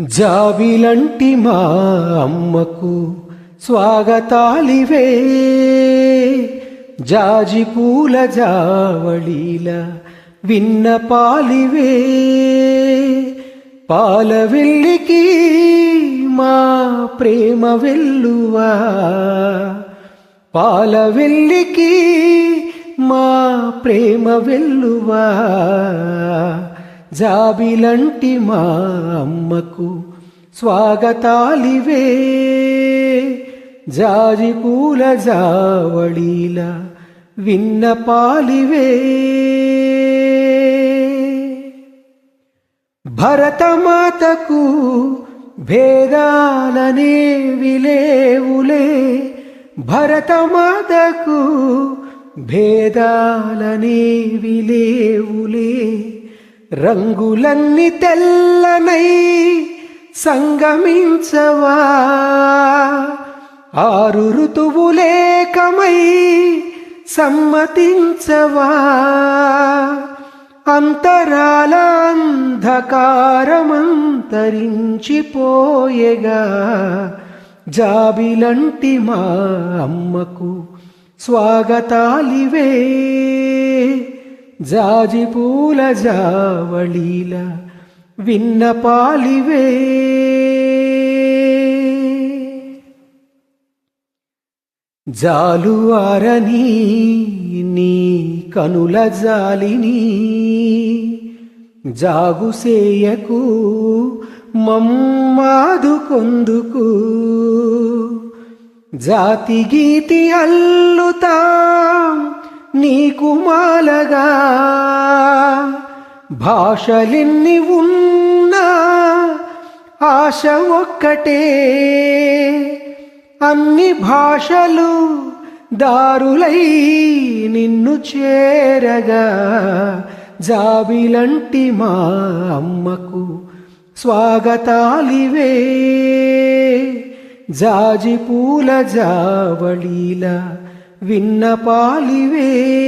జాబిలంటి మా అమ్మకు స్వాగతాలివే. జాజి పూల జావళీల విన్నపాలివే. పాల వెల్లికి మా ప్రేమ వెల్లువా. పాల వెల్లికి మా ప్రేమ వెల్లువా. జాబిలంటి మా అమ్మకు స్వాగతాలివే. జాజి పూల జావళీల విన్నపాలివే. భరతమాతకు భేదాలనే విలేవులే. భరతమాతకు భేదాలనే విలేవులే. రంగులన్నీ తెల్లనై సంగమించవా? ఆరు ఋతువులేకమై సమ్మతించవా? అంతరాల అంధకారమంతరించిపోయేగా? జాబిలంటి మా అమ్మకు స్వాగతాలివే. జాజి పూల జావళీల విన్నపాలివే. జాలు నీ కనుల జాలిని. జాగుసేయకు మమ్మాదు కొందుకు. జాతి గీతి అల్లుతా నీకు మాలగా. భాషలెన్ని ఉన్నా ఆశ ఒక్కటే. అన్ని భాషలు దారులై నిన్ను చేరగా. జాబిలంటి మా అమ్మకు స్వాగతాలివే. జాజి పూల జావళీల విన్నపాలివే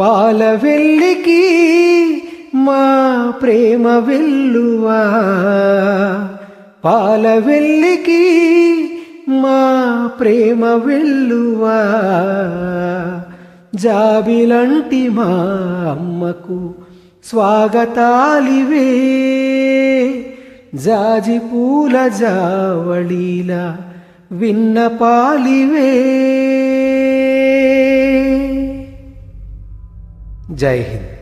పాల వెల్లికి మా ప్రేమ వెల్లువా. పాల వెల్లికి మా ప్రేమ వెల్లువా. జాబిలంటి మా అమ్మకు స్వాగతాలివే. జాజి పూల జావళీలా విన్నపాలివే. జై హింద్.